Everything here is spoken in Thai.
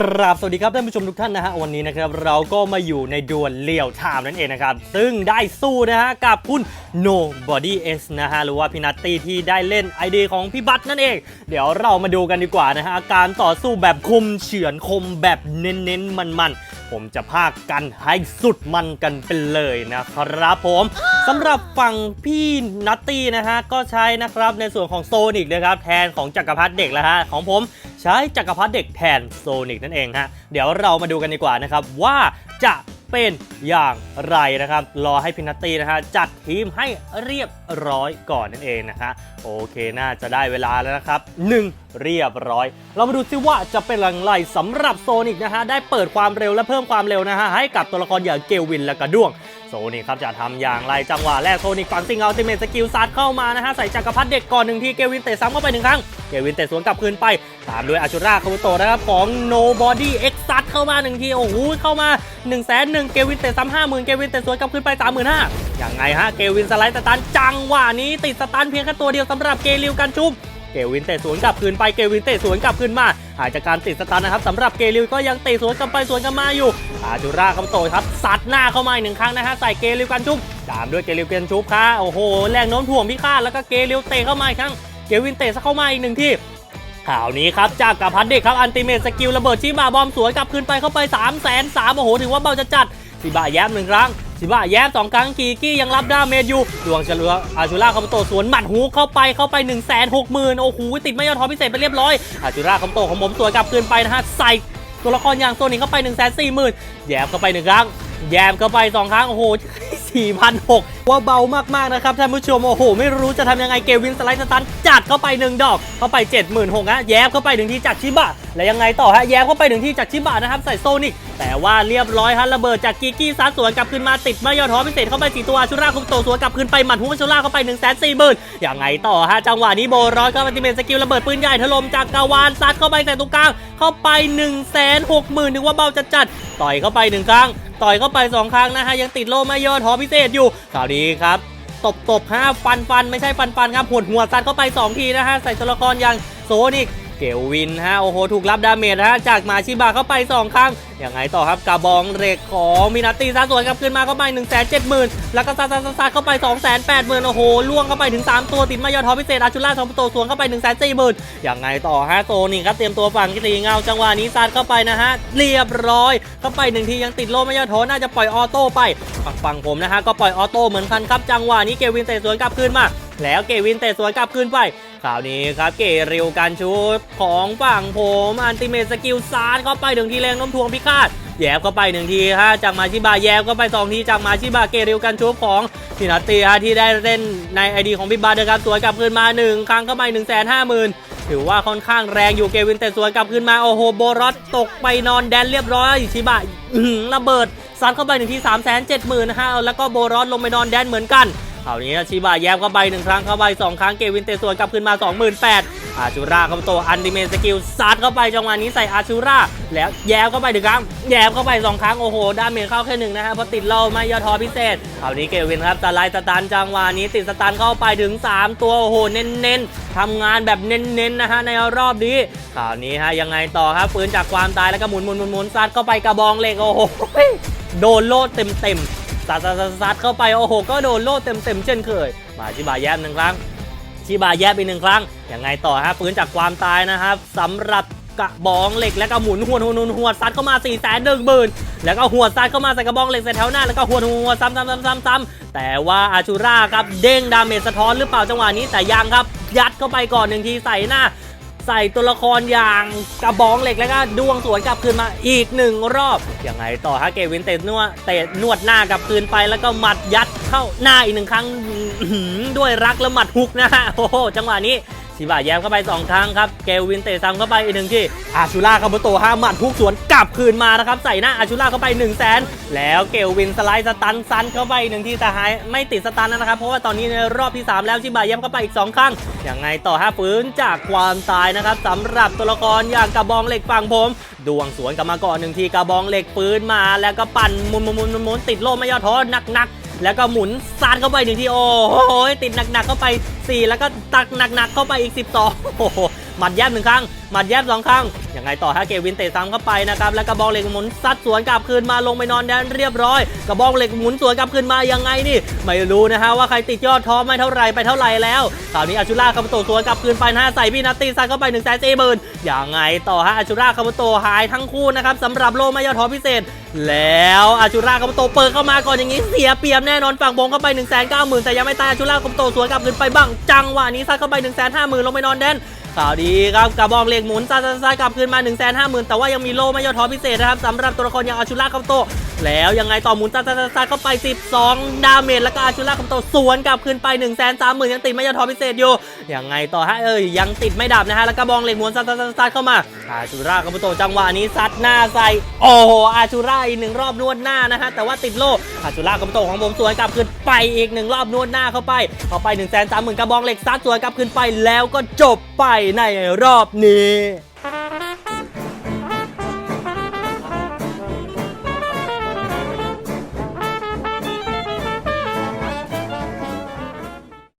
ครับสวัสดีครับท่านผู้ชมทุกท่านนะฮะวันนี้นะครับเราก็มาอยู่ในดวลเลี้ยวไทม์นั่นเองนะครับ ซึ่งได้สู้นะฮะกับคุณ Nobody S นะฮะหรือว่าพี่นัตตี้ที่ได้เล่นไอเดียของพี่บัตนั่นเอง เดี๋ยวเรามาดูกันดีกว่านะฮะการต่อสู้แบบคมเฉือนคมแบบเน้นๆมันๆ ผมจะพากกันให้สุดมันกันไปเลยนะครับผมสำหรับฝั่งพี่นัตตี้นะฮะก็ใช้นะครับในส่วนของโซนิกนะครับแทนของจักรพรรดิเด็กแล้วฮะของผม ใช้จักรพรรดิเด็กแทนโซนิกนั่นเองฮะเดี๋ยวเรามาดูกันดีกว่านะครับว่าจะเป็นอย่างไรนะครับ รอให้พี่นัตตี้นะฮะจัดทีมให้เรียบร้อยก่อนนั่นเองนะฮะโอเคน่าจะได้เวลาแล้วนะครับหนึ่งเรียบร้อย เรามาดูซิว่าจะเป็นอย่างไรสำหรับโซนิกนะฮะได้เปิดความเร็วและเพิ่มความเร็วนะฮะให้กับตัวละครอย่างเกลวินและกระด้วง โซนิกครับจะทำอย่างไรจังหวะแรกโซนิกฝังซิงอัลติเมทสกิลซัดเข้ามานะฮะใส่จักรพรรดิเด็กก่อนหนึ่งทีเกวินเตะซ้ำเข้าไปหนึ่งครั้งเกวินเตะสวนกลับคืนไป ตามด้วยอาชูราคาบุโตะนะครับของ Nobody X ซัดเข้ามาหนึ่งทีโอ้โหเข้ามา1นึ่งแสนหนึ่งเกวินเตะซ้ำห้าหมื่นเกวินเตะสวนกลับคืนไปสามหมื่นห้าอย่างไงฮะเกวินสไลด์สตันจังหวะนี้ติดสตันเพียงแค่ตัวเดียวสำหรับเกลิวกันชุบ เกวินเตะสวนกลับคืนไปเกวินเตะสวนกลับคืนมาหายจากการติดสตาร์นะครับสำหรับเกลิวก็ยังเตะสวนกลับไปสวนกลับมาอยู่อาจูราคาโตครับสัดหน้าเข้ามาอีกหนึ่งครั้งนะฮะใส่เกลิวกันชุบตามด้วยเกลิวกันชุบค่ะโอ้โหแรงโน้มถ่วงพิฆาตแล้วก็เกลิวเตะเข้ามาอีกครั้งเกวินเตะเข้ามาอีกหนึ่งที่ข่าวนี้ครับจากกับพัดเด็กครับอันติเมตสกิลระเบิดชิบาบอมสวยกลับคืนไปเข้าไป3 0 0 0 0 0โอ้โหถือว่าเบาจะจัดชิบะแย้มหนึ่งครั้ง ชิบะแย้มสองครั้งกีกี้ยังรับดาเมจอยู่ดวงเฉลืออาชูราคาโตสวนหมัดหูเข้าไปเข้าไป 1 6 0 0 0 0 โอ้โหติดไม่ยอดทอพิเศษไปเรียบร้อยอาชูราคาโตของผมสวยกลับคืนไปนะฮะใส่ตัวละครอย่างโซนิกเข้าไป 1 4 0 0 0 0 แย้มเข้าไปหนึ่งครั้งแย้มเข้าไปสองครั้ง โอ้โห4,600ว่าเบามาก ๆ นะครับ ท่านผู้ชม โอ้โห ไม่รู้จะทำยังไงเกวินสไลด์สตัน จัดเข้าไปหนึ่งดอก เข้าไป 76,000ฮะแย้มเข้าไปหนึ่งทีจากชิบะ แล้วยังไงต่อฮะแย้มเข้าไปหนึ่งที่จากชิบะนะครับใส่โซนิกแต่ว่าเรียบร้อยฮะระเบิดจากกิกี้ซัดสวนกลับคืนมาติดม่ยอท้อพิเศษเข้าไปสี่ตัวชูราคุมโตสวนกลับคืนไปหมัดฮุมชูราเข้าไป1นึ่งแสนสี่หมื่นยังไงต่อฮะจังหวะนี้โบร้อยก็มันติเมนสกิลระเบิดปืนใหญ่ถล่มจากกาวานซัดเข้าไปแต่ตรงกลางเข้าไป1นึ่งแสนหกหมื่นนึกว่าเบาจัดจัดต่อยเข้าไปหนึ่งครั้งต่อยเข้าไป2ครั้งนะฮะยังติดโล่ไม่ยอดหอพิเศษอยู่ข่าวดีครับตบตบฮะฟันฟันไม่ใช่ฟันฟันครับหวดหัวซัดเข้าไป 2 ทีนะฮะใส่ตัวละครอย่างโซนิก เกลวินฮะโอ้โหถูกรับดาเมจฮะจากมาชิบะเข้าไป 2 ครั้งยังไงต่อครับกระบองเหล็กของมินาตีซัดสวนกลับขึ้นมาเข้าไป 1 7 0 0 0 0 แล้วก็ซัดซัดซัดซัดเข้าไป 2 8 0 0 0 0 โอ้โหล่วงเข้าไปถึง 3 ตัวติดม่ยอดทอพิเศษอาชูล่าทอมโตสวนเข้าไป1 4 0 0 0 0ยังไงต่อฮะโซนิกครับเตรียมตัวฝั่งกิตีเงาจังหวะนี้ซัดเข้าไปนะฮะเรียบร้อยเข้าไปหนึ่งทียังติดโล่ไม่ยอดโถน่าจะปล่อยออโต้ไปฝั่งผมนะฮะก็ปล่อยออโต้เหมือนกันครับจังหวะนี้เกวินเตะสวนกลับคืนมาแล้วเกวินเตะสวนกลับคืนไป คราวนี้ครับเกเรียวการชุดของฝั่งผมอันติเมตสกิลซาร์เข้าไปหนึ่งทีแรงน้มถ่วงพิฆาตแยบเข้าไปหนึ่งทีฮะจากมาชิบะแยบเข้าไปสองทีจากมาชิบะเกเรียวการชุดของพินาตีฮะที่ได้เล่นในไอดีของพี่บาร์นะครับสวนกลับคืนมาหนึ่งครั้งเข้าไปหนึ่งแสนห้าหมื่นถือว่าค่อนข้างแรงอยู่เกวินแต่สวนกลับขึ้นมาโอ้โหโบรอสตกไปนอนแดนเรียบร้อยชิบะระเบิดซัดเข้าไปหนึ่งที่3 7 0 0 0 0นะฮะแล้วก็โบรอสลงไปนอนแดนเหมือนกัน คราวนี้ชิบะแย้มเข้าไปหนึ่งครั้งเข้าไปสองครั้งเกวินเตะสวนกลับขึ้นมา 28,000อาชูราเข้ามาโตอันดิเมนสกิลซัดเข้าไปจังหวะนี้ใส่อาชูราแล้วแย้มเข้าไปหนึ่งครั้งแย้มเข้าไปสองครั้งโอ้โหด้านเมจเข้าแค่หนึ่งนะฮะเพราะติดเราไม่ยอดทอพิเศษคราวนี้เกวินครับสไลด์สตันจังหวะนี้ติดสตันเข้าไปถึง 3 ตัวโอ้โหเน้นๆทำงานแบบเน้นๆนะฮะในรอบนี้คราวนี้ฮะยังไงต่อครับปืนจากความตายแล้วก็หมุนหมุนหมุนหมุนซัดเข้าไปกระบองเหล็กโอ้โหโดนโลดเต็มเต็มๆ ซัดซัดซัดเข้าไปโอ้โห ก็โดนโลดเต็มเต็มเช่นเคย มาชิบาแย้มหนึ่งครั้งชิบาแยบอีกหนึ่งครั้งยังไงต่อฮะปืนจากความตายนะครับสำหรับกระบองเหล็กแล้วก็หมุนหัวหัวดหัวดหัวดซัดเข้ามา4ี่แสนหนึ่งหมื่นแล้วก็หัวซัดเข้ามาใส่กระบองเหล็กใส่แถวหน้าแล้วก็หัวหัวซ้ำซ้ำซ้ำซ้ำซ้ำแต่ว่าอาชูราครับเด้งดาเมจสะท้อนหรือเปล่าจังหวะนี้แต่ยังครับ ยัดเข้าไปก่อนหนึ่งทีใส่หน้า ใส่ตัวละครอย่างกระบองเหล็กแล้วก็ดวงสวนกลับคืนมาอีกหนึ่งรอบยังไงต่อฮะเกวินเตะนวดเตะนวดหน้ากลับคืนไปแล้วก็หมัดยัดเข้าหน้าอีกหนึ่งครั้งด้วยรักและหมัดฮุกนะฮะโอ้โหจังหวะนี้ ชิบะแย้มเข้าไป 2 ครั้งครับ เกวินเตะซ้ำเข้าไปอีกหนึ่งที่ อาชูล่าคาโบโตะห้าหมัดฮุกสวนกลับคืนมานะครับ ใส่หน้าอาชูล่าเข้าไป1 0 0 0 0แสนแล้วเกวินสไลด์สตันซันเข้าไปอีกหนึ่งที่แต่หายไม่ติดสตันนะครับ เพราะว่าตอนนี้ในรอบที่ 3 แล้วชิบะแย้มเข้าไปอีก 2 ครั้งยังไงต่อฮะฟื้นจากความตายนะครับสำหรับตัวละครอย่างกระบองเหล็กฝั่งผม ดวงสวนกลับมาก่อนหนึ่งทีกระบองเหล็กฟื้นมา แล้วก็ปั่นมุนมุนมุนมุนมุนติดโล่ไม่ย่อท้อหนักหนักๆ แล้วก็หมุนซานเข้าไปหนึ่งทีโอ้โหติดหนักๆเข้าไป 4 แล้วก็ตักหนักหนักๆเข้าไปอีก 12โอ้โห หมัดแยบหนึ่งครั้งหมัดแยบสองครั้งยังไงต่อฮะเกวินเตะซ้ำเข้าไปนะครับแล้วกระบองเหล็กหมุนซัดสวนกลับคืนมาลงไปนอนแดนเรียบร้อย กระบองเหล็กหมุนสวนกลับคืนมายังไงนี่ ไม่รู้นะฮะว่าใครติดยอดท้อไม่เท่าไรไปเท่าไรแล้วคราวนี้อาชูราคาบุโตสวนกลับคืนไปนะใส่พี่นัตตี้ซัดเข้าไป1นึ่งแสนสี่หมื่นยังไงต่อฮะอาชูราคาบุโตหายทั้งคู่นะครับสำหรับโลไม่ยอดท้อพิเศษ แล้วอาชูราคาบุโตเปิดเข้ามาก่อนอย่างนี้เสียเปรียบแน่นอนฝั่งบงเข้าไป1นึ่งแสนเก้าหมื่นแต่ยังไม่ตายอาชูราคาบุโตสวนกลับคืนไปบ้างจังหวะนี้ซัดเข้าไป1นึ่งแสนห้าหมื่นลงไปนอนแดน ข่าวดีครับกระบองเหล็กหมุนซาซาซากลับคืนมา1นึ่งแสนห้าหมื่นแต่ว่ายังมีโล่ไม่ยอดท้อพิเศษนะครับสำหรับตัวละครอย่างอาชูราคาโต แล้วยังไงต่อหมุนซาซาซาซาเข้าไป 12 ดาเมจแล้วก็อาชูราคาโตสวนกลับคืนไป1นึ่งแสนสามหมื่นยังติดไม่ยอดท้อพิเศษอยู่ยังไงต่อฮะเอ้ยยังติดไม่ดับนะฮะแล้วกระบองเหล็กหมุนซาซาซาซาเข้ามาอาชูราคาโตจังหวะนี้ซัดหน้าใส่โอ้โหอาชูราอีกหนึ่งรอบนวดหน้านะฮะแต่ว่าติดโลอาชูราคาโตของผมสวนกลับคืนไปอีกหนึ่งรอบนวดหน้าเข้าไปเข้าไป1นึ่งแสนสามหมื่นกระบองเหล็กซัดสวนกลับคืนไปแล้วก็จบไปในรอบนี้